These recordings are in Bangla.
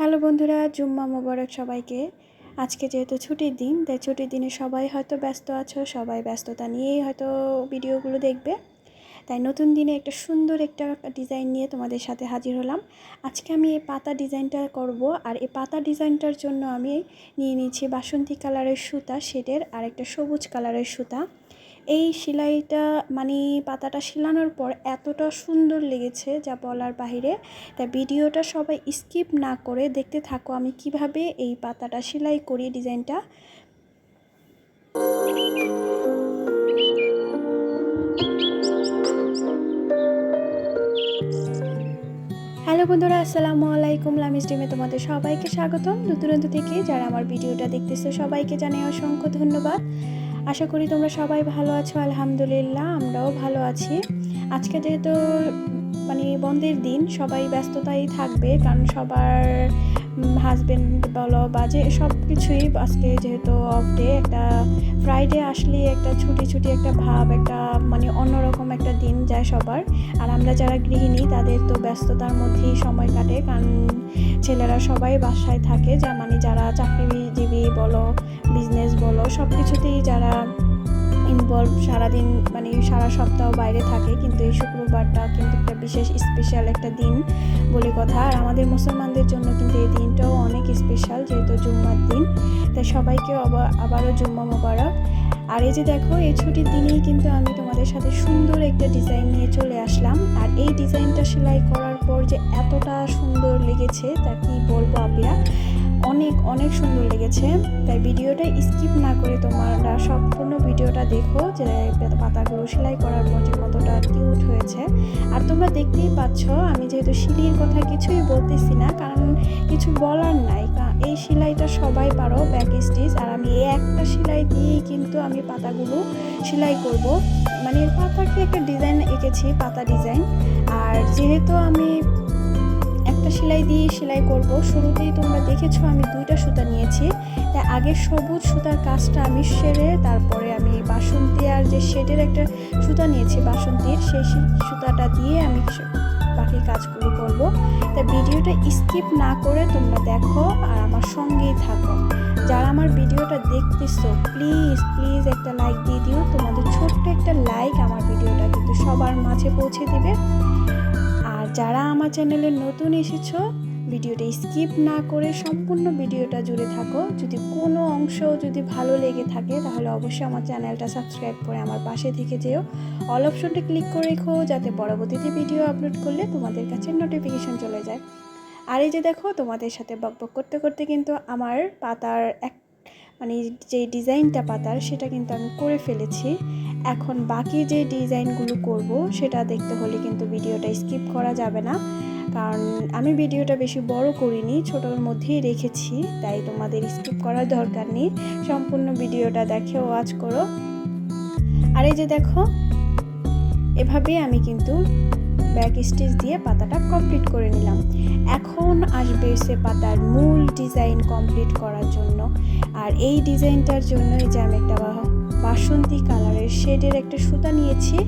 হ্যালো বন্ধুরা, জুম্মা মোবারক সবাইকে। আজকে যেহেতু ছুটির দিন, তাই ছুটির দিনে সবাই হয়তো ব্যস্ত আছো, সবাই ব্যস্ততা নিয়েই হয়তো ভিডিওগুলো দেখবে। তাই নতুন দিনে একটা সুন্দর একটা ডিজাইন নিয়ে তোমাদের সাথে হাজির হলাম। আজকে আমি এই পাতা ডিজাইনটা করব, আর এই পাতা ডিজাইনটার জন্য আমি নিয়ে নিয়েছি বাসন্তী কালারের সুতা, শেডের আর একটা সবুজ কালারের সুতা। এই সেলাইটা মানে পাতাটা সেলানোর পর এতটা সুন্দর লেগেছে যা বলার বাহিরে। তা ভিডিওটা সবাই স্কিপ না করে দেখতে থাকো আমি কীভাবে এই পাতাটা সেলাই করি ডিজাইনটা। হ্যালো বন্ধুরা, আসসালামু আলাইকুম। লামিস ডিমে তোমাদের সবাইকে স্বাগতম। দূর দূরান্ত থেকে যারা আমার ভিডিওটা দেখতেছো, সবাইকে জানাই অসংখ্য ধন্যবাদ। আশা করি তোমরা সবাই ভালো আছো, আলহামদুলিল্লাহ, আমরাও ভালো আছি। আজকে যেহেতু মানে বন্ধের দিন, সবাই ব্যস্ততাই থাকবে, কারণ সবার হাজব্যান্ড বলো বা যে সব কিছুই আজকে যেহেতু অফ ডে একটা ফ্রাইডে আসলে একটা ছুটি ছুটি একটা ভাব, একটা মানে অন্যরকম একটা দিন যায় সবার। আর আমরা যারা গৃহিণী, তাদের তো ব্যস্ততার মধ্যেই সময় কাটে। কারণ ছেলেরা সবাই বাসায় থাকে। যা মানে যারা চাকরিজীবী বলো বিজনেস বলো সব কিছুতেই যারা ইনভলভ সারাদিন মানে সারা সপ্তাহ বাইরে থাকে, কিন্তু এই শুক্রবারটা কিন্তু একটা বিশেষ স্পেশাল একটা দিন বলে কথা। আর আমাদের মুসলমানদের জন্য কিন্তু এই দিনটাও অনেক স্পেশাল যেহেতু জুম্মার দিন। তাই সবাইকে আবারও জুম্মা মোবারক। আর এই যে দেখো, এই ছুটির দিনেই কিন্তু আমি তোমাদের সাথে সুন্দর একটা ডিজাইন নিয়ে চলে আসলাম। আর এই ডিজাইনটা সেলাই করার পর যে এতটা সুন্দর লেগেছে, তা কি বলব আপিরা? অনেক অনেক সুন্দর লেগেছে। তাই ভিডিওটা স্কিপ না করে তোমরা সম্পূর্ণ ভিডিওটা দেখো যে পাতাগুলো সেলাই করার পর যে কতটা কিউট হয়েছে। আর তোমরা দেখতেই পাচ্ছ, আমি যেহেতু সিলির কথা কিছুই বলতেছি না, কারণ কিছু বলার নাই। এই সেলাইটা সবাই পারো ব্যাক স্টিচ আর আমি এই একটা সেলাই দিয়েই কিন্তু আমি পাতাগুলো সেলাই করব। মানে পাতাকে একটা ডিজাইন এঁকেছি, পাতা ডিজাইন আর যেহেতু আমি একটা সেলাই দিয়ে সেলাই করব। শুরুতেই তোমরা দেখেছ আমি দুইটা সুতা নিয়েছি। তাই আগে সবুজ সুতার কাজটা আমি সেরে তারপরে আমি বাসন্তী আর যে শেডের একটা সুতা নিয়েছি বাসন্তীর, সেই সুতাটা দিয়ে আমি বাকি কাজগুলো করব। তাই ভিডিওটা স্কিপ না করে তোমরা দেখো আর আমার সঙ্গেই থাকো। যারা আমার ভিডিওটা দেখতেছো, প্লিজ প্লিজ একটা লাইক দিয়ে দিও। তোমাদের ছোট্ট একটা লাইক আমার ভিডিওটা কিন্তু সবার মাঝে পৌঁছে দিবে। যারা আমার চ্যানেলে নতুন এসেছ, ভিডিওটা স্কিপ না করে সম্পূর্ণ ভিডিওটা জুড়ে থাকো। যদি কোনো অংশ যদি ভালো লেগে থাকে, তাহলে অবশ্যই আমার চ্যানেলটা সাবস্ক্রাইব করে আমার পাশে থেকে যেও। অল অপশনটা ক্লিক করে রেখো, যাতে পরবর্তীতে ভিডিও আপলোড করলে তোমাদের কাছে নোটিফিকেশন চলে যায়। আর এই যে দেখো, তোমাদের সাথে বকবক করতে করতে কিন্তু আমার পাতার এক মানে যে ডিজাইনটা পাতার, সেটা কিন্তু আমি করে ফেলেছি। এখন বাকি যে ডিজাইনগুলো করব, সেটা দেখতে হলে কিন্তু ভিডিওটা স্কিপ করা যাবে না। কারণ আমি ভিডিওটা বেশি বড় করিনি, ছোটোর মধ্যেই রেখেছি, তাই তোমাদের স্কিপ করার দরকার নেই। সম্পূর্ণ ভিডিওটা দেখে ওয়াচ করো। আর এই যে দেখো, এভাবেই আমি কিন্তু ব্যাক স্টিচ দিয়ে পাতাটা কমপ্লিট করে নিলাম। এখন আসবে সে পাতার মূল ডিজাইন কমপ্লিট করার জন্য। আর এই ডিজাইনটার জন্যই যে আমি একটা বাসন্তী কালারের শেডের একটা সুতা নিয়েছি।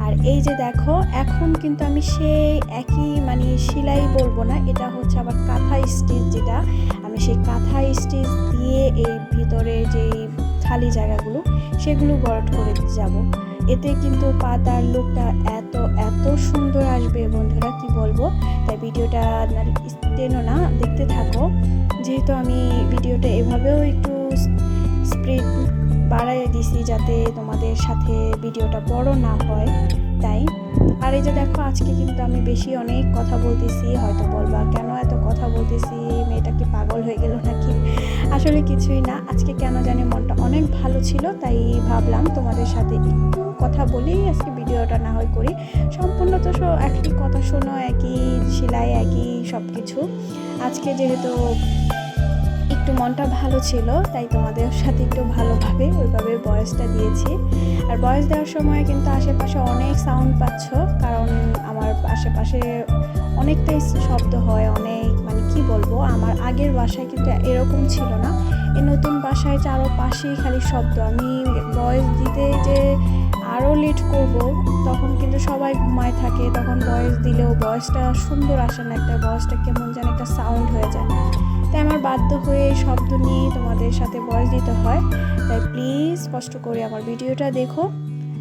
আর এই যে দেখো, এখন কিন্তু আমি সেই একই মানে সেলাই বলব না, এটা হচ্ছে আবার কাঁথা স্টিচ যেটা। আমি সেই কাঁথা স্টিচ দিয়ে এই ভিতরে যে খালি জায়গাগুলো, সেগুলো বরট করে যাব। এতে কিন্তু পাতার লুকটা এত এত সুন্দর আসবে বন্ধুরা, কি বলব? তাই ভিডিওটা আপনার স্টেনও না, দেখতে থাকো। যেহেতু আমি ভিডিওটা এভাবেও একটু স্প্রিড বাড়াই দিছি যাতে তোমাদের সাথে ভিডিওটা বড় না হয়, তাই আর এই যে দেখো, আজকে কিন্তু আমি বেশি অনেক কথা বলতেছি, হয়তো বলবা, কেন এত কথা বলতেছি? মেয়েটা কি পাগল হয়ে গেল নাকি? আসলে কিছুই না, আজকে কেন জানি মনটা অনেক ভালো ছিল, তাই ভাবলাম তোমাদের সাথে একটু কথা বলেই আজকে ভিডিওটা না হয় করি। সম্পূর্ণ তো একই কথা শোনো, একই সেলাই একই সব কিছু আজকে যেহেতু একটু মনটা ভালো ছিল, তাই তোমাদের সাথে একটু ভালোভাবে ওইভাবে বয়সটা দিয়েছি। আর বয়স দেওয়ার সময় কিন্তু আশেপাশে অনেক সাউন্ড পাচ্ছ, কারণ আমার আশেপাশে অনেকটাই শব্দ হয়, অনেক মানে কি বলব, আমার আগের বাসায় কিন্তু এরকম ছিল না। এই নতুন বাসায় চারো পাশেই খালি শব্দ। আমি বয়স দিতে যে আরও লেট করব, তখন কিন্তু সবাই ঘুমায় থাকে, তখন বয়স দিলেও বয়সটা সুন্দর আসে না, একটা বয়সটা কেমন যেন একটা সাউন্ড হয়ে যায়। তাই আমার বাধ্য হয়ে শব্দ নিয়ে তোমাদের সাথে ভয়েস দিতে হয়। তাই প্লিজ কষ্ট করে আমার ভিডিওটা দেখো।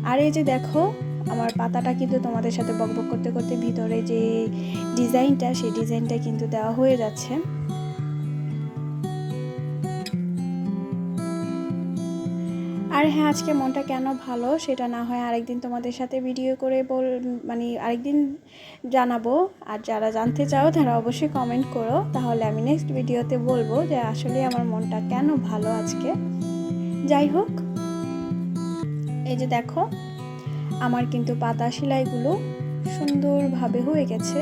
আর এই যে দেখো, আমার পাতাটা কিন্তু তোমাদের সাথে বকবক করতে করতে ভিতরে যে ডিজাইনটা সেই ডিজাইনটা কিন্তু দেওয়া হয়ে যাচ্ছে। আর হ্যাঁ আজকে মনটা কেন ভালো সেটা না হয় আরেকদিন তোমাদের সাথে ভিডিও করে বল মানে আরেকদিন জানাব। আর যারা জানতে চাও, তারা অবশ্যই কমেন্ট করো। তাহলে আমি নেক্সট ভিডিওতে বলব যে আসলে আমার মনটা কেন ভালো আজকে। যাই হোক, এই যে দেখো, আমার কিন্তু পাতা সেলাইগুলো সুন্দরভাবে হয়ে গেছে।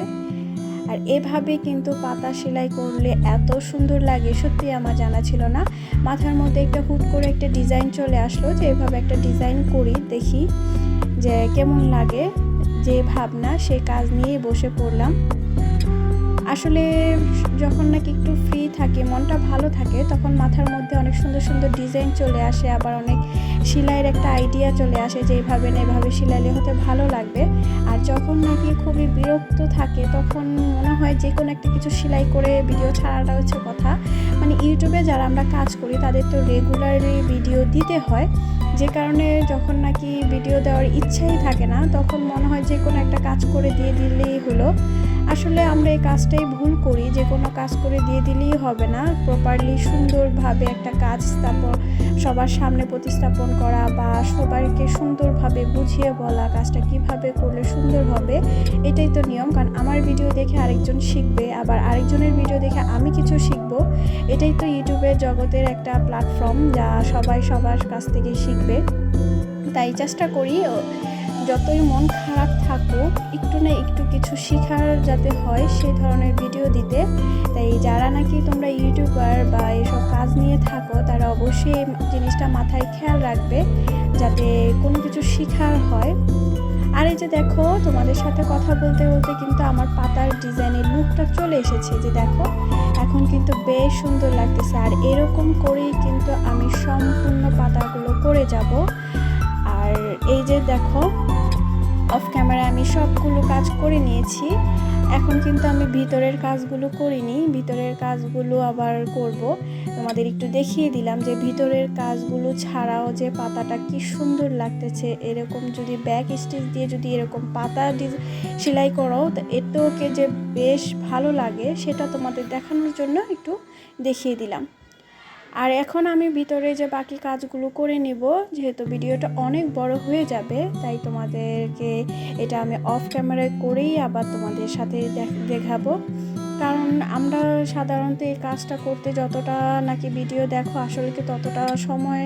আর এভাবে কিন্তু পাতা সেলাই করলে এত সুন্দর লাগে, সত্যি আমার জানা ছিল না। মাথার মধ্যে একটা হুট করে একটা ডিজাইন চলে আসলো যে এভাবে একটা ডিজাইন করি, দেখি যে কেমন লাগে, যে ভাবনা, সে কাজ নিয়ে বসে পড়লাম। আসলে যখন নাকি একটু ফ্রি থাকে, মনটা ভালো থাকে, তখন মাথার মধ্যে অনেক সুন্দর সুন্দর ডিজাইন চলে আসে, আবার অনেক সেলাইয়ের একটা আইডিয়া চলে আসে যে এইভাবে না এভাবে সেলাইলে হতে ভালো লাগবে। নাকি খুবই বিরক্ত থাকে, তখন মনে হয় যে কোনো একটা কিছু সেলাই করে ভিডিও ছাড়াটা হচ্ছে কথা। মানে ইউটিউবে যারা আমরা কাজ করি, তাদের তো রেগুলারলি ভিডিও দিতে হয়। যে কারণে যখন নাকি ভিডিও দেওয়ার ইচ্ছাই থাকে না, তখন মনে হয় যে কোনো একটা কাজ করে দিয়ে দিলেই হলো। আসলে আমরা এই কাজটাই ভুল করি, যে কোনো কাজ করে দিয়ে দিলেই হবে না। প্রপারলি সুন্দরভাবে একটা কাজ স্থাপন, সবার সামনে প্রতিস্থাপন করা বা সবাইকে সুন্দরভাবে বুঝিয়ে বলা, কাজটা কীভাবে করলে সুন্দর হবে, এটাই তো নিয়ম। কারণ আমার ভিডিও দেখে আরেকজন শিখবে, আবার আরেকজনের ভিডিও দেখে আমি কিছু শিখব। এটাই তো ইউটিউবের জগতের একটা প্ল্যাটফর্ম যা সবাই সবার কাছ থেকে শিখবে। তাই চেষ্টা করি যতই মন খারাপ থাকুক, একটু না একটু কিছু শেখার যাতে হয় সেই ধরনের ভিডিও দিতে। তাই যারা নাকি তোমরা ইউটিউবার বা এসব কাজ নিয়ে থাকো, তারা অবশ্যই জিনিসটা মাথায় খেয়াল রাখবে, যাতে কোনো কিছু শেখার হয়। আর এই যে দেখো, তোমাদের সাথে কথা বলতে বলতে কিন্তু আমার পাতার ডিজাইনের লুকটা চলে এসেছে, যে দেখো, এখন কিন্তু বেশ সুন্দর লাগতেছে। আর এরকম করেই কিন্তু আমি সম্পূর্ণ পাতাগুলো করে যাব। আর এই যে দেখো অফ ক্যামেরা আমি সবগুলো কাজ করে নিয়েছি। এখন কিন্তু আমি ভিতরের কাজগুলো করিনি, ভিতরের কাজগুলো আবার করব। তোমাদের একটু দেখিয়ে দিলাম যে ভিতরের কাজগুলো ছাড়াও যে পাতাটা কি সুন্দর লাগতেছে। এরকম যদি ব্যাক স্টিচ দিয়ে যদি এরকম পাতা সেলাই করো, তো এটাকে যে বেশ ভালো লাগে। সেটা তোমাদের দেখানোর জন্য একটু দেখিয়ে দিলাম। আর এখন আমি ভিতরে যে বাকি কাজগুলো করে নিব, যেহেতু ভিডিওটা অনেক বড় হয়ে যাবে, তাই তোমাদেরকে এটা আমি অফ ক্যামেরায় করেই আবার তোমাদের সাথে দেখাবো। কারণ আমরা সাধারণত এই কাজটা করতে যতটা নাকি ভিডিও দেখো, আসলে কি ততটা সময়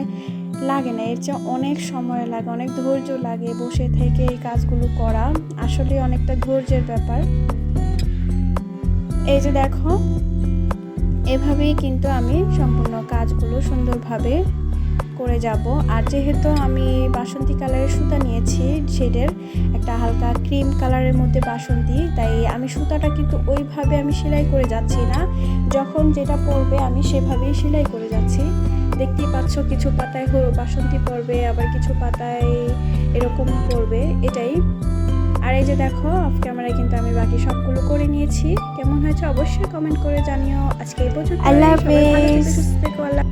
লাগে না। এর চেয়ে অনেক সময় লাগে, অনেক ধৈর্য লাগে বসে থেকে এই কাজগুলো করা। আসলে অনেকটা ধৈর্যের ব্যাপার। এই যে দেখো এভাবেই কিন্তু আমি সম্পূর্ণ কাজগুলো সুন্দরভাবে করে যাব। আর যেহেতু আমি বাসন্তী কালারের সুতা নিয়েছি, শেডের একটা হালকা ক্রিম কালারের মধ্যে বাসন্তী, তাই আমি সুতাটা কিন্তু ওইভাবে আমি সেলাই করে যাচ্ছি না। যখন যেটা পড়বে আমি সেভাবেই সেলাই করে যাচ্ছি। দেখতেই পাচ্ছ কিছু পাতায় বাসন্তী পড়বে আবার কিছু পাতায় এরকম পড়বে এটাই। আর এই যে দেখো অফ ক্যামেরায় কিন্তু সবগুলো করে নিয়েছি। কেমন হয়েছে অবশ্যই কমেন্ট করে জানিও। আজকে এই পর্যন্ত আল্লাহ হাফেজ। আল্লাহ